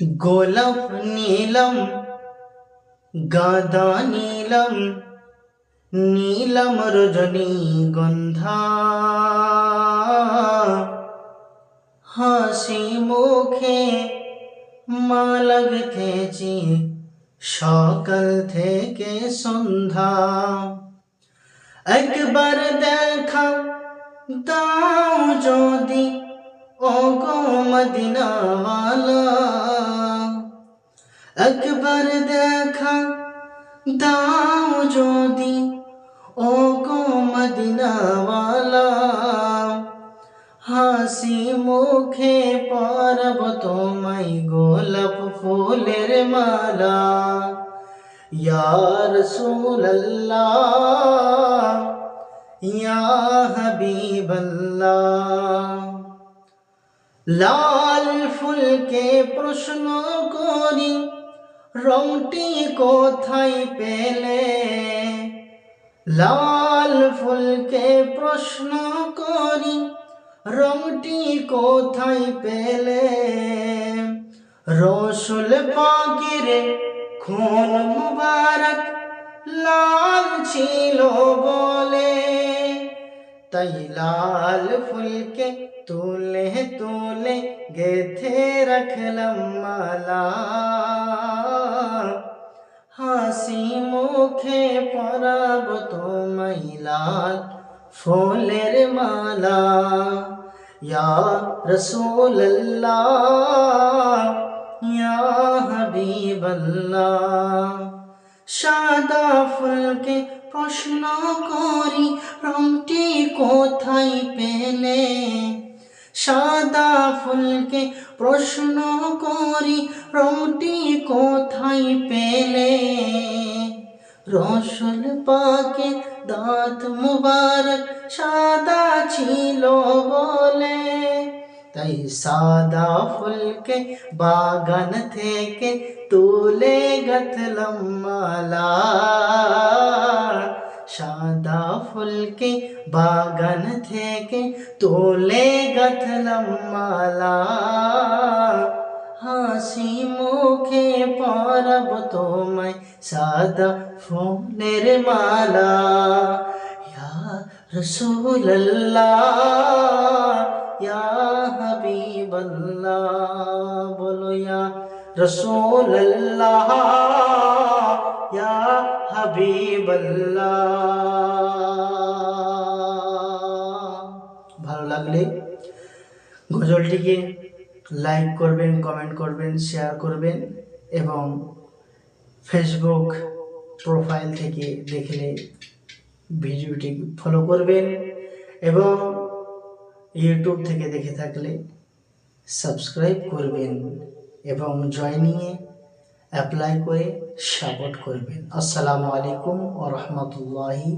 গোলাপ নীলম, গাদা নীলম নীলম রজনী গন্ধা। হাসি মুখে মা লাগতেছি, সকাল থেকে সন্ধ্যা। একবার দেখা দাও যদি ও গো মদিনাওয়ালা একবার দেখা দাও যদি ও গো মদিনাওয়ালা হাসি মুখে পারব তোমায় গোলাপ ফুলের মালা ইয়া রসুল্লাহ ইয়া হাবিবাল্লাহ লাল ফুলকে প্রশ্ন করি, রংটি কোথায় পেলে? লাল ফুলকে প্রশ্ন করি, রংটি কোথায় পেলে? রসুল পাকির খুন মুবারক, লাল ছিল বলে تہلال پھل کے تولے تولے گے تھے رکھ لمالا ہاسی موکھے پراب تو مہلال فولے رمالا یا رسول اللہ، یا حبیب اللہ۔ شادہ فلکے প্রশ্ন করি, রংটি কোথায় পেলে? সাদা ফুলকে প্রশ্ন করি, রংটি কোথায় পেলে? রসুল পাকে দাঁত মুবারক সাদা ছিল বলে, তাই সাদা ফুলকে বাগান থেকে তুলে গথলম মালা। جان تھے کہ تو لے گتھلم مالا ہاسی موکھے پورب تو میں سادہ فونر مالا یا رسول اللہ یا حبیب اللہ بولو یا رسول اللہ یا حبیب اللہ লাগলে গজলটিকে লাইক করবেন কমেন্ট করবেন শেয়ার করবেন এবং ফেসবুক প্রোফাইল থেকে দেখলে ভিডিওটি ফলো করবেন এবং ইউটিউব থেকে দেখে থাকলে সাবস্ক্রাইব করবেন এবং জয়নিংয়ে অ্যাপ্লাই করে সাপোর্ট করবেন। আসসালামু আলাইকুম ও রহমতুল্লাহি